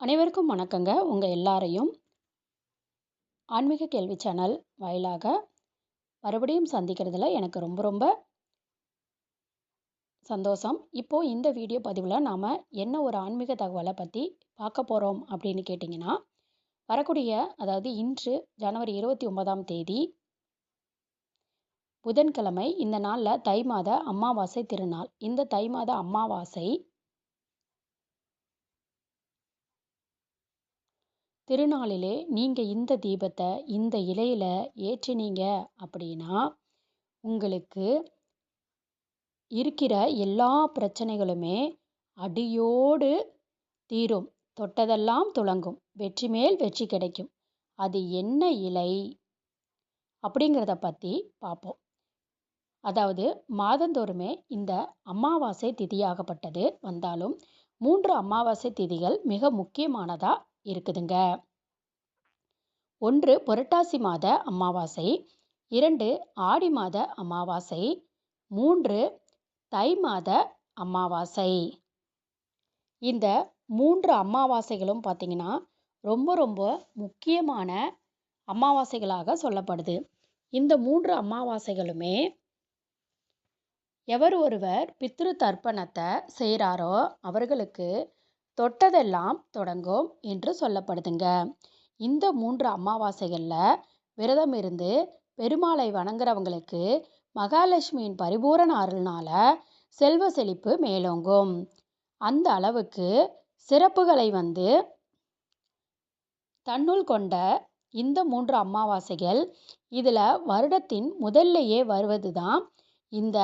அனைவருக்கும் வணக்கங்க. உங்கள் எல்லாரையும் ஆன்மீக கேள்வி சேனல் வாயிலாக மறுபடியும் சந்திக்கிறதுல எனக்கு ரொம்ப ரொம்ப சந்தோஷம். இப்போது இந்த வீடியோ பதிவில் நாம் என்ன ஒரு ஆன்மீக தகவலை பற்றி பார்க்க போகிறோம் அப்படின்னு கேட்டிங்கன்னா வரக்கூடிய அதாவது இன்று ஜனவரி இருபத்தி ஒன்பதாம் தேதி புதன்கிழமை இந்த நாளில் தை மாத அமாவாசை திருநாள். இந்த தை மாத அமாவாசை திருநாளிலே நீங்கள் இந்த தீபத்தை இந்த இலையில் ஏற்றினீங்க அப்படின்னா உங்களுக்கு இருக்கிற எல்லா பிரச்சனைகளுமே அடியோடு தீரும். தொட்டதெல்லாம் துளங்கும். வெற்றி மேல் வெற்றி கிடைக்கும். அது என்ன இலை? அப்படிங்கிறத பற்றி பார்ப்போம். அதாவது மாதந்தோறுமே இந்த அமாவாசை திதியாகப்பட்டது. வந்தாலும் மூன்று அமாவாசை திதிகள் மிக முக்கியமானதாக இருக்குதுங்க. ஒன்று புரட்டாசி மாத அமாவாசை. இரண்டு ஆடி மாத அமாவாசை. மூன்று தை மாத அமாவாசை. இந்த மூன்று அமாவாசைகளும் பார்த்திங்கன்னா ரொம்ப ரொம்ப முக்கியமான அமாவாசைகளாக சொல்லப்படுது. இந்த மூன்று அமாவாசைகளுமே எவர் ஒருவர் பித்ரு தர்ப்பணத்தை செய்கிறாரோ அவர்களுக்கு தொட்டதெல்லாம் தொடங்கும் என்று சொல்லப்படுதுங்க. இந்த மூன்று அமாவாசைகளில் விரதம் இருந்து பெருமாளை வணங்குறவங்களுக்கு மகாலட்சுமியின் பரிபூரண அருள்னால செல்வ செழிப்பு மேலோங்கும். அந்த அளவுக்கு சிறப்புகளை வந்து தன்னுள் கொண்ட இந்த மூன்று அமாவாசைகள் இதில் வருடத்தின் முதல்லையே வருவது தான் இந்த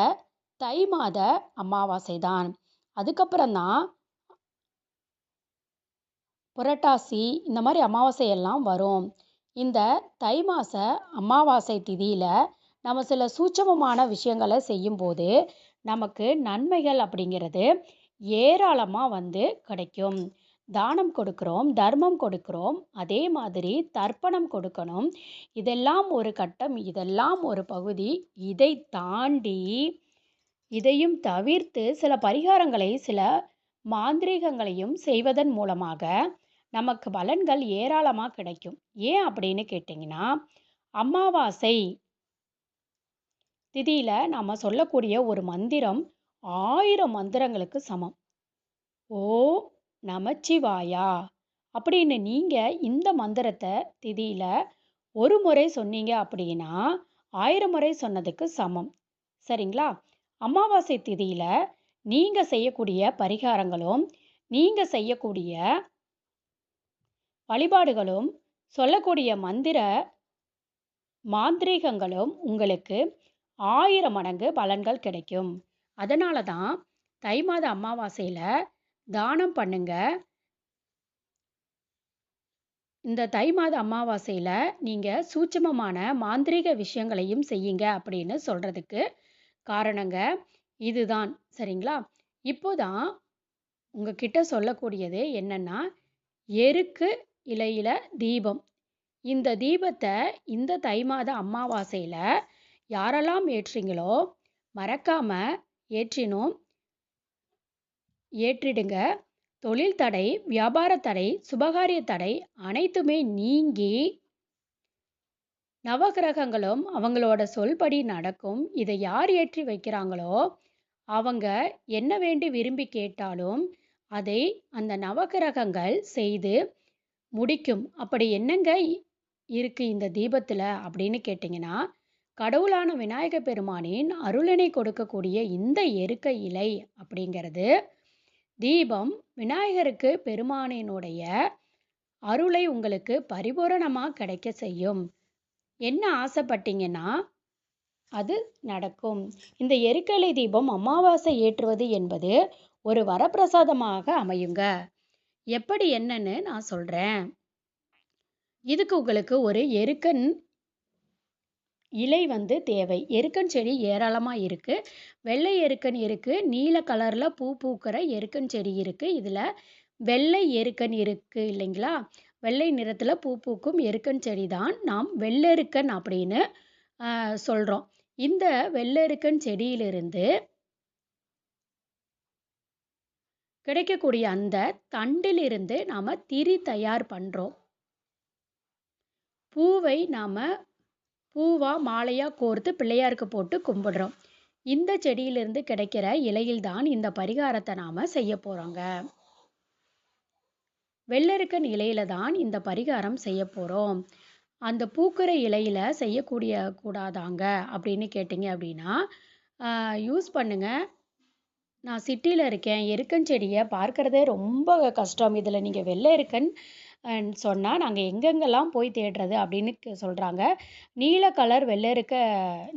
தை மாத அமாவாசை தான் அதுக்கப்புறம்தான் புரட்டாசி இந்த மாதிரி அமாவாசை எல்லாம் வரும். இந்த தை மாத அமாவாசை திதியில் நம்ம சில சூட்சமமான விஷயங்களை செய்யும்போது நமக்கு நன்மைகள் அப்படிங்கிறது ஏராளமாக வந்து கிடைக்கும். தானம் கொடுக்குறோம் தர்மம் கொடுக்குறோம் அதே மாதிரி தர்ப்பணம் கொடுக்கணும். இதெல்லாம் ஒரு கட்டம் இதெல்லாம் ஒரு பகுதி. இதை தாண்டி இதையும் தவிர்த்து சில பரிகாரங்களை சில மாந்திரீகங்களையும் செய்வதன் மூலமாக நமக்கு பலன்கள் ஏராளமாக கிடைக்கும். ஏன் அப்படின்னு கேட்டிங்கன்னா அமாவாசை திதியில் நாம் சொல்லக்கூடிய ஒரு மந்திரம் ஆயிரம் மந்திரங்களுக்கு சமம். ஓ நமச்சிவாயா அப்படின்னு நீங்கள் இந்த மந்திரத்தை திதியில் ஒரு முறை சொன்னீங்க அப்படின்னா ஆயிரம் முறை சொன்னதுக்கு சமம். சரிங்களா? அமாவாசை திதியில் நீங்கள் செய்யக்கூடிய பரிகாரங்களும் நீங்கள் செய்யக்கூடிய வழிபாடுகளும் சொல்லக்கூடிய மந்திர மாந்திரீகங்களும் உங்களுக்கு ஆயிரம் மடங்கு பலன்கள் கிடைக்கும். அதனால தான் தை மாத அமாவாசையில் தானம் பண்ணுங்க. இந்த தை மாத அமாவாசையில் நீங்கள் சூட்சமமான மாந்திரீக விஷயங்களையும் செய்யுங்க அப்படின்னு சொல்கிறதுக்கு காரணங்க இதுதான். சரிங்களா? இப்போதான் உங்ககிட்ட சொல்லக்கூடியது என்னென்னா எருக்கு இலையில் தீபம். இந்த தீபத்தை இந்த தை மாத அமாவாசையில் யாரெல்லாம் ஏற்றுறீங்களோ மறக்காமல் ஏற்றினோம் ஏற்றிடுங்க. தொழில் தடை வியாபார தடை சுபகாரிய தடை அனைத்துமே நீங்கி நவகிரகங்களும் அவங்களோட சொல்படி நடக்கும். இதை யார் ஏற்றி வைக்கிறாங்களோ அவங்க என்ன வேண்டி விரும்பி கேட்டாலும் அதை அந்த நவகிரகங்கள் செய்து முடிக்கும். அப்படி என்னங்க இருக்கு இந்த தீபத்தில்? அப்படின்னு கேட்டிங்கன்னா கடவுளான விநாயக பெருமானின் அருளினை கொடுக்கக்கூடிய இந்த எருக்க இலை அப்படிங்கிறது தீபம் விநாயகருக்கு பெருமானினுடைய அருளை உங்களுக்கு பரிபூரணமாக கிடைக்க செய்யும். என்ன ஆசைப்பட்டீங்கன்னா அது நடக்கும். இந்த எருக்கலை தீபம் அமாவாசை ஏற்றுவது என்பது ஒரு வரப்பிரசாதமாக அமையுங்க. எப்படி என்னன்னு நான் சொல்கிறேன் இதுக்கு உங்களுக்கு ஒரு எருக்கன் இலை வந்து தேவை. எருக்கன் செடி ஏராளமாக இருக்குது வெள்ளை எருக்கன் இருக்குது நீல கலரில் பூ பூக்கிற எருக்கன் செடி இருக்குது இதில் வெள்ளை எருக்கன் இருக்குது இல்லைங்களா? வெள்ளை நிறத்தில் பூ பூக்கும் எருக்கன் செடி தான் நாம் வெள்ளெருக்கன் அப்படின்னு சொல்கிறோம் இந்த வெள்ளெருக்கன் செடியிலிருந்து கிடைக்கக்கூடிய அந்த தண்டிலிருந்து நாம் திரி தயார் பண்ணுறோம் பூவை நாம் பூவாக மாலையாக கோர்த்து பிள்ளையாருக்கு போட்டு கும்பிடுறோம். இந்த செடியிலிருந்து கிடைக்கிற இலையில்தான் இந்த பரிகாரத்தை நாம் செய்ய போகிறோங்க வெள்ளரிக்கன் இலையில தான் இந்த பரிகாரம் செய்ய போகிறோம் அந்த பூக்கிற இலையில செய்யக்கூடிய கூடாதாங்க அப்படின்னு கேட்டிங்க அப்படின்னா யூஸ் பண்ணுங்கள் நான் சிட்டியில் இருக்கேன். எருக்கஞ்செடியை பார்க்கறதே ரொம்ப கஷ்டம். இதில் நீங்கள் வெள்ளை எருக்கன் சொன்னால் நாங்கள் எங்கெங்கெல்லாம் போய் தேடுறது அப்படின்னு சொல்கிறாங்க நீல கலர் வெள்ளை இருக்க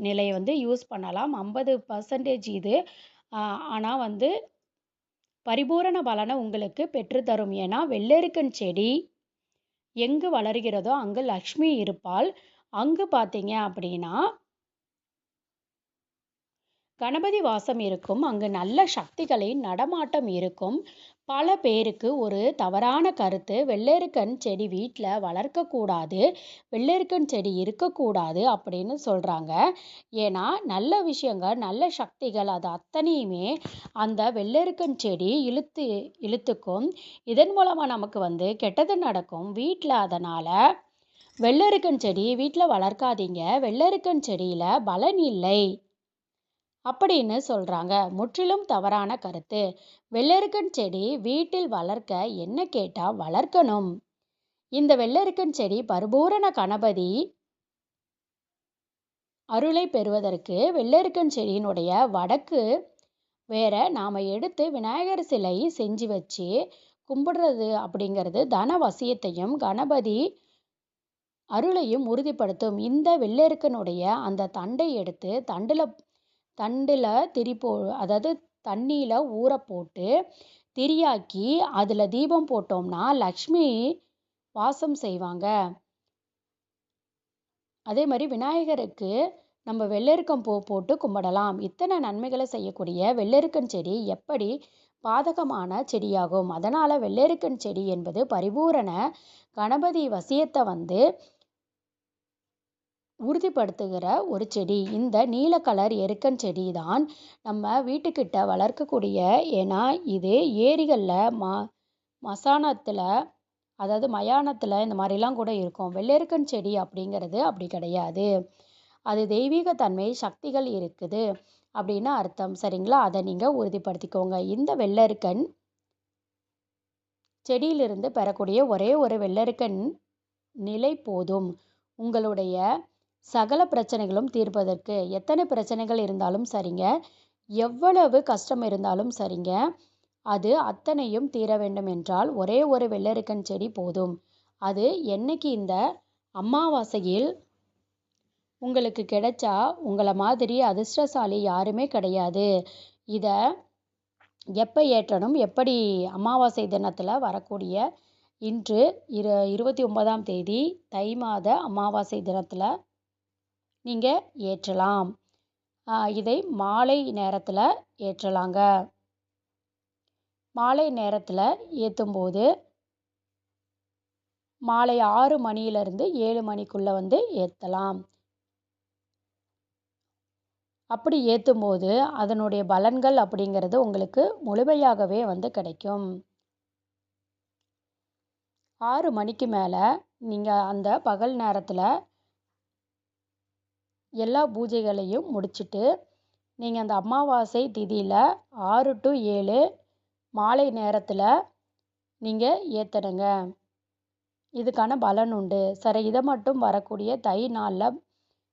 நிலையை வந்து யூஸ் பண்ணலாம். ஐம்பது பர்சன்டேஜ் இது. ஆனால் வந்து பரிபூரண பலனை உங்களுக்கு பெற்றுத்தரும் ஏன்னா வெள்ளெருக்கன் செடி எங்கு வளர்கிறதோ அங்கு லக்ஷ்மி இருப்பாள். அங்கு பார்த்தீங்க அப்படின்னா கணபதி வாசம் இருக்கும். அங்கு நல்ல சக்திகளின் நடமாட்டம் இருக்கும். பல பேருக்கு ஒரு தவறான கருத்து. வெள்ளேருக்கன் செடி வீட்டில் வளர்க்கக்கூடாது வெள்ளேருக்கன் செடி இருக்கக்கூடாது அப்படின்னு சொல்கிறாங்க ஏன்னா நல்ல விஷயங்கள் நல்ல சக்திகள் அது அத்தனையுமே அந்த வெள்ளேருக்கன் செடி இழுத்து இழுத்துக்கும். இதன் மூலமாக நமக்கு வந்து கெட்டது நடக்கும். வீட்டில் அதனால் வெள்ளருக்கன் செடி வீட்டில் வளர்க்காதீங்க. வெள்ளருக்கன் செடியில் பலன் இல்லை. அப்படின்னு சொல்கிறாங்க முற்றிலும் தவறான கருத்து. வெள்ளரிக்கன் செடி வீட்டில் வளர்க்க என்ன கேட்டால் வளர்க்கணும். இந்த வெள்ளரிக்கன் செடி பரிபூரண கணபதி அருளை பெறுவதற்கு வெள்ளரிக்கன் செடியினுடைய வடக்கு வேற நாம் எடுத்து விநாயகர் சிலை செஞ்சு வச்சு கும்பிடுறது அப்படிங்கிறது தன வசியத்தையும் கணபதி அருளையும் உறுதிப்படுத்தும். இந்த வெள்ளெருக்கனுடைய அந்த தண்டை எடுத்து தண்டில் தண்டில் திரி போ அதாவது தண்ணியில் ஊற போட்டு திரியாக்கி அதில் தீபம் போட்டோம்னா லக்ஷ்மி வாசம் செய்வாங்க. அதே மாதிரி விநாயகருக்கு நம்ம வெள்ளெருக்கம் பூ போட்டு கும்பிடலாம். இத்தனை நன்மைகளை செய்யக்கூடிய வெள்ளெருக்கன் செடி எப்படி பாதகமான செடியாகும். அதனால் வெள்ளெருக்கன் செடி என்பது பரிபூரண கணபதி வசியத்தை வந்து உறுதிப்படுத்துகிற ஒரு செடி. இந்த நீல கலர் எருக்கன் செடி தான் நம்ம வீட்டுக்கிட்ட வளர்க்கக்கூடிய ஏன்னா இது ஏரிகளில் ம மசானத்தில் அதாவது மயானத்தில் இந்த மாதிரிலாம் கூட இருக்கும். வெள்ளெருக்கன் செடி அப்படிங்கிறது அப்படி கிடையாது. அது தெய்வீக தன்மை சக்திகள் இருக்குது அப்படின்னு அர்த்தம். சரிங்களா? அதை நீங்கள் உறுதிப்படுத்திக்கோங்க. இந்த வெள்ளெருக்கன் செடியிலிருந்து பெறக்கூடிய ஒரே ஒரு வெள்ளெருக்கன் நிலை போதும். உங்களுடைய சகல பிரச்சனைகளும் தீர்ப்பதற்கு எத்தனை பிரச்சனைகள் இருந்தாலும் சரிங்க. எவ்வளவு கஷ்டம் இருந்தாலும் சரிங்க. அது அத்தனையும் தீர வேண்டும் என்றால் ஒரே ஒரு வெள்ளரிக்கன் செடி போதும். அது என்னைக்கு இந்த அமாவாசையில் உங்களுக்கு கிடைச்சா உங்களை மாதிரி அதிர்ஷ்டசாலி யாருமே கிடையாது. இதை எப்போ ஏற்றணும்? எப்படி அமாவாசை தினத்தில் வரக்கூடிய இன்று இரு இருபத்தி ஒன்பதாம் தேதி தை மாத அமாவாசை தினத்தில் நீங்கள் ஏற்றலாம். இதை மாலை நேரத்தில் ஏற்றலாங்க. மாலை நேரத்தில் ஏற்றும்போது மாலை ஆறு மணியிலிருந்து ஏழு மணிக்குள்ளே வந்து ஏற்றலாம் அப்படி ஏற்றும் போது அதனுடைய பலன்கள் அப்படிங்கிறது உங்களுக்கு முழுமையாகவே வந்து கிடைக்கும். ஆறு மணிக்கு மேலே நீங்கள் அந்த பகல் நேரத்தில் எல்லா பூஜைகளையும் முடிச்சுட்டு நீங்கள் அந்த அமாவாசை திதியில் ஆறு டு ஏழு மாலை நேரத்தில் நீங்கள் ஏற்றணுங்க இதுக்கான பலன் உண்டு. சரி இதை மட்டும் வரக்கூடிய தை நாளில்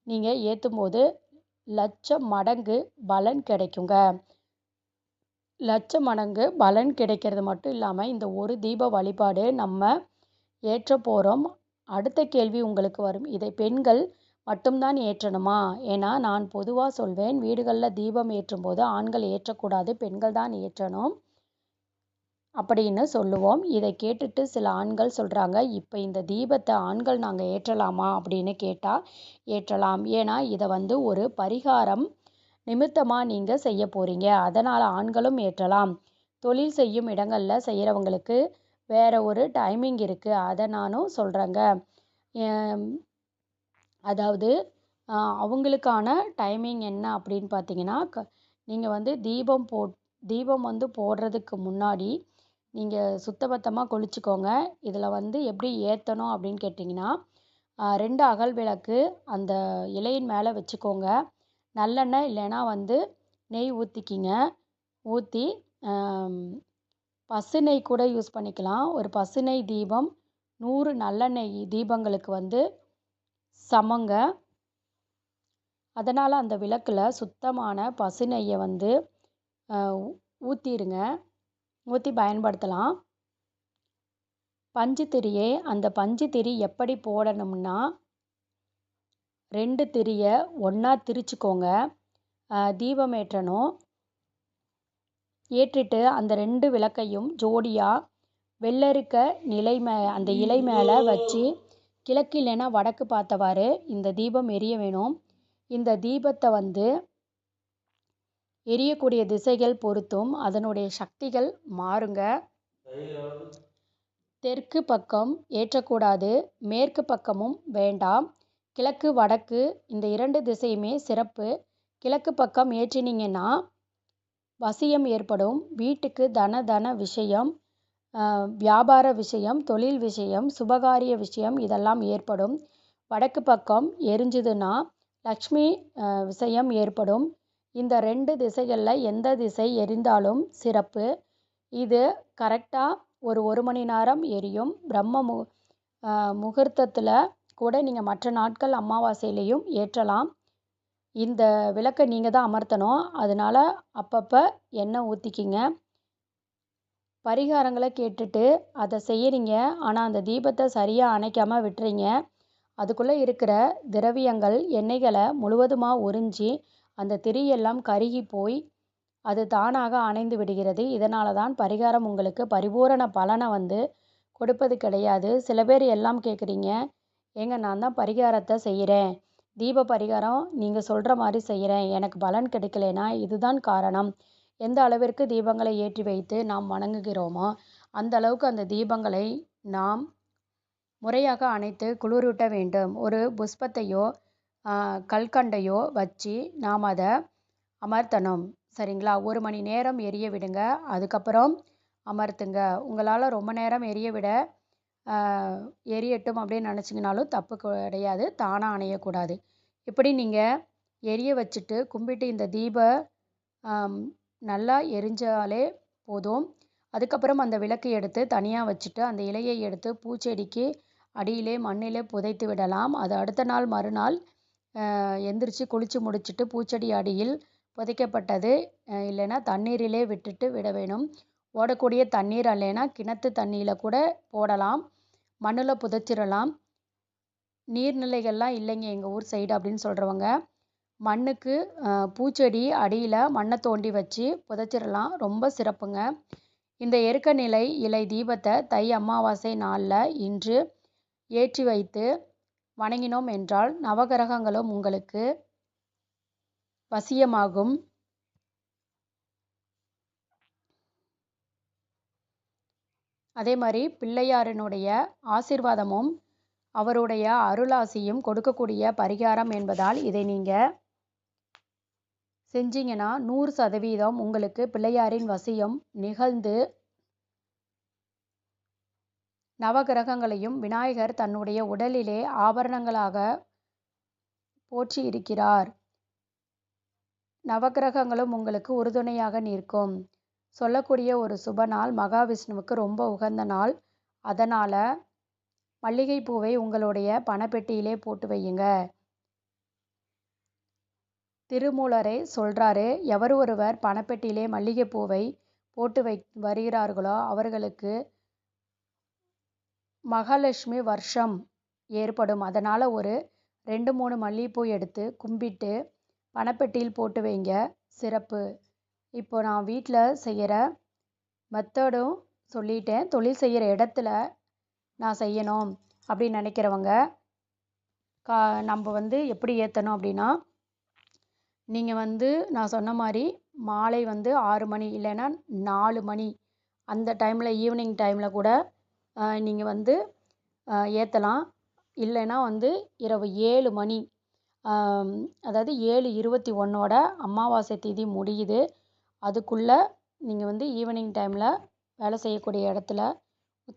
நீங்கள் ஏற்றும் போது லட்சம் மடங்கு பலன் கிடைக்குங்க. லட்ச மடங்கு பலன் கிடைக்கிறது மட்டும் இல்லாமல் இந்த ஒரு தீப வழிபாடு நம்ம ஏற்ற போகிறோம் அடுத்த கேள்வி உங்களுக்கு வரும். இதை பெண்கள் மட்டும்தான் ஏற்றணுமா? ஏன்னா நான் பொதுவாக சொல்வேன் வீடுகளில் தீபம் ஏற்றும் போது ஆண்கள் ஏற்றக்கூடாது பெண்கள் தான் ஏற்றணும் அப்படின்னு சொல்லுவோம். இதை கேட்டுட்டு சில ஆண்கள் சொல்கிறாங்க இப்போ இந்த தீபத்தை ஆண்கள் நாங்கள் ஏற்றலாமா அப்படின்னு கேட்டால் ஏற்றலாம். ஏன்னா இதை வந்து ஒரு பரிகாரம் நிமித்தமாக நீங்கள் செய்ய போகிறீங்க அதனால் ஆண்களும் ஏற்றலாம். தொழில் செய்யும் இடங்களில் செய்கிறவங்களுக்கு வேறு ஒரு டைமிங் இருக்குது அதை நானும் சொல்கிறேங்க அதாவது அவங்களுக்கான டைமிங் என்ன அப்படின்னு பார்த்தீங்கன்னா க நீங்கள் வந்து தீபம் போட் தீபம் வந்து போடுறதுக்கு முன்னாடி நீங்கள் சுத்தபத்தமாக கொளுத்திக்கோங்க இதில் வந்து எப்படி ஏற்றணும் அப்படின்னு கேட்டிங்கன்னா ரெண்டு அகல் விளக்கு அந்த இலையின் மேலே வச்சுக்கோங்க. நல்லெண்ணெய் இல்லைன்னா வந்து நெய் ஊற்றிக்கிங்க ஊற்றி பசு நெய் கூட யூஸ் பண்ணிக்கலாம். ஒரு பசு நெய் தீபம் நூறு நல்லெண்ணெய் தீபங்களுக்கு வந்து சமங்க. அதனால் அந்த விளக்கில் சுத்தமான பசு நெய்யை வந்து ஊற்றிடுங்க ஊற்றி பயன்படுத்தலாம். பஞ்சு திரியை அந்த பஞ்சு திரி எப்படி போடணும்னா ரெண்டு திரியை ஒன்றா திரிச்சுக்கோங்க. தீபம் ஏற்றணும். ஏற்றிட்டு அந்த ரெண்டு விளக்கையும் ஜோடியாக வெள்ளரிக்க நிலை மே அந்த இலை மேலே வச்சு கிழக்கு இல்லைன்னா வடக்கு பார்த்தவாறு இந்த தீபம் எரிய வேணும். இந்த தீபத்தை வந்து எரியக்கூடிய திசைகள் பொறுத்தும் அதனுடைய சக்திகள் மாறுங்க. தெற்கு பக்கம் ஏற்றக்கூடாது மேற்கு பக்கமும் வேண்டாம். கிழக்கு வடக்கு இந்த இரண்டு திசையுமே சிறப்பு. கிழக்கு பக்கம் ஏற்றினீங்கன்னா வசியம் ஏற்படும். வீட்டுக்கு தன தன விஷயம். வியாபார விஷயம் தொழில் விஷயம் சுபகாரிய விஷயம் இதெல்லாம் ஏற்படும். வடக்கு பக்கம் எரிஞ்சுதுன்னா லக்ஷ்மி விஷயம் ஏற்படும். இந்த ரெண்டு திசைகளில் எந்த திசை எரிந்தாலும் சிறப்பு. இது கரெக்டாக ஒரு ஒரு மணி நேரம் எரியும். பிரம்ம மு முகூர்த்தத்தில் கூட நீங்கள் மற்ற நாட்கள் அமாவாசையிலையும் ஏற்றலாம். இந்த விளக்கை நீங்கள் தான் அமர்த்தணும். அதனால் அப்பப்போ எண்ணெய் ஊற்றிக்கிங்க பரிகாரங்களை கேட்டுட்டு அதை செய்கிறீங்க ஆனால் அந்த தீபத்தை சரியாக அணைக்காமல் விட்டுறீங்க. அதுக்குள்ளே இருக்கிற திரவியங்கள் எண்ணெய்களை முழுவதுமாக உறிஞ்சி அந்த திரியெல்லாம் கருகி போய் அது தானாக அணைந்து விடுகிறது. இதனால தான் பரிகாரம் உங்களுக்கு பரிபூரண பலனை வந்து கொடுப்பது கிடையாது. சில பேர் எல்லாம் கேட்குறீங்க ஏங்க நான் தான் பரிகாரத்தை செய்கிறேன் தீப பரிகாரம் நீங்கள் சொல்கிற மாதிரி செய்கிறேன் எனக்கு பலன் கிடைக்கலனா இதுதான் காரணம். எந்த அளவிற்கு தீபங்களை ஏற்றி வைத்து நாம் வணங்குகிறோமோ அந்த அளவுக்கு அந்த தீபங்களை நாம் முறையாக அணைத்து குளிரூட்ட வேண்டும். ஒரு புஷ்பத்தையோ கல்கண்டையோ வச்சு நாம் அதை அமர்த்தணும். சரிங்களா? ஒரு மணி நேரம் எரிய விடுங்க. அதுக்கப்புறம் அமர்த்துங்க. உங்களால் ரொம்ப நேரம் எரிய விட எரியட்டும் அப்படின்னு நினச்சிங்கனாலும் தப்பு கிடையாது. தானாக அணையக்கூடாது. இப்படி நீங்கள் எரிய வச்சுட்டு கும்பிட்டு இந்த தீப நல்லா எரிஞ்சாலே போதும். அதுக்கப்புறம் அந்த விளக்கு எடுத்து தனியாக வச்சுட்டு அந்த இலையை எடுத்து பூச்செடிக்கு அடியிலே மண்ணிலே புதைத்து விடலாம். அது அடுத்த நாள் மறுநாள் எந்திரிச்சு குளித்து முடிச்சுட்டு பூச்செடி அடியில் புதைக்கப்பட்டது. இல்லைன்னா தண்ணீரிலே விட்டுட்டு விட வேணும். ஓடக்கூடிய தண்ணீர் இல்லைன்னா கிணத்து தண்ணியில் கூட போடலாம். மண்ணில் புதைச்சிடலாம். நீர்நிலைகள்லாம் இல்லைங்க எங்கள் ஊர் சைடு அப்படின்னு சொல்கிறவங்க மண்ணுக்கு பூச்செடி அடியில் மண்ணை தோண்டி வச்சு புதைச்சிடலாம். ரொம்ப சிறப்புங்க. இந்த எருக்க நிலை இலை தீபத்தை தை அமாவாசை நாளில் இன்று ஏற்றி வைத்து வணங்கினோம் என்றால் நவகிரகங்களும் உங்களுக்கு வசியமாகும். அதே மாதிரி பிள்ளையாரினுடைய ஆசிர்வாதமும் அவருடைய அருளாசியும் கொடுக்கக்கூடிய பரிகாரம் என்பதால் இதை நீங்கள் செஞ்சீங்கன்னா நூறு சதவீதம் உங்களுக்கு பிள்ளையாரின் வசியம் நிகழ்ந்து நவகிரகங்களையும் விநாயகர் தன்னுடைய உடலிலே ஆபரணங்களாக போற்றி இருக்கிறார். நவகிரகங்களும் உங்களுக்கு உறுதுணையாக நிற்கும். சொல்லக்கூடிய ஒரு சுப நாள் மகாவிஷ்ணுவுக்கு ரொம்ப உகந்த நாள். அதனால் மல்லிகைப்பூவை உங்களுடைய பணப்பெட்டியிலே போட்டு வையுங்க. திருமூலரே சொல்கிறாரு எவர் ஒருவர் பணப்பெட்டியிலே மல்லிகைப்பூவை போட்டு வை வருகிறார்களோ அவர்களுக்கு மகாலட்சுமி வருஷம் ஏற்படும். அதனால் ஒரு ரெண்டு மூணு மல்லிகைப்பூ எடுத்து கும்பிட்டு பணப்பெட்டியில் போட்டு வைங்க. சிறப்பு. இப்போ நான் வீட்டில் செய்கிற மெத்தடும் சொல்லிட்டேன். தொழில் செய்கிற இடத்துல நான் செய்யணும் அப்படின்னு நினைக்கிறவங்க கா நம்ம வந்து எப்படி ஏற்றணும் அப்படின்னா நீங்கள் வந்து நான் சொன்ன மாதிரி மாலை வந்து ஆறு மணி இல்லைன்னா நாலு மணி. அந்த டைமில் ஈவினிங் டைமில் கூட நீங்கள் வந்து ஏற்றலாம் இல்லைன்னா வந்து இரவு ஏழு மணி. அதாவது ஏழு இருபத்தி ஒன்றோட அமாவாசை திதி முடியுது. அதுக்குள்ளே நீங்கள் வந்து ஈவினிங் டைமில் வேலை செய்யக்கூடிய இடத்துல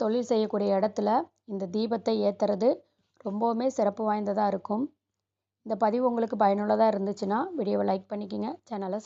தொழில் செய்யக்கூடிய இடத்துல இந்த தீபத்தை ஏற்றுறது ரொம்பவுமே சிறப்பு வாய்ந்ததாக இருக்கும். இந்த பதிவு உங்களுக்கு பயனுள்ளதாக இருந்துச்சுன்னா வீடியோவை லைக் பண்ணிக்கோங்க. சேனலை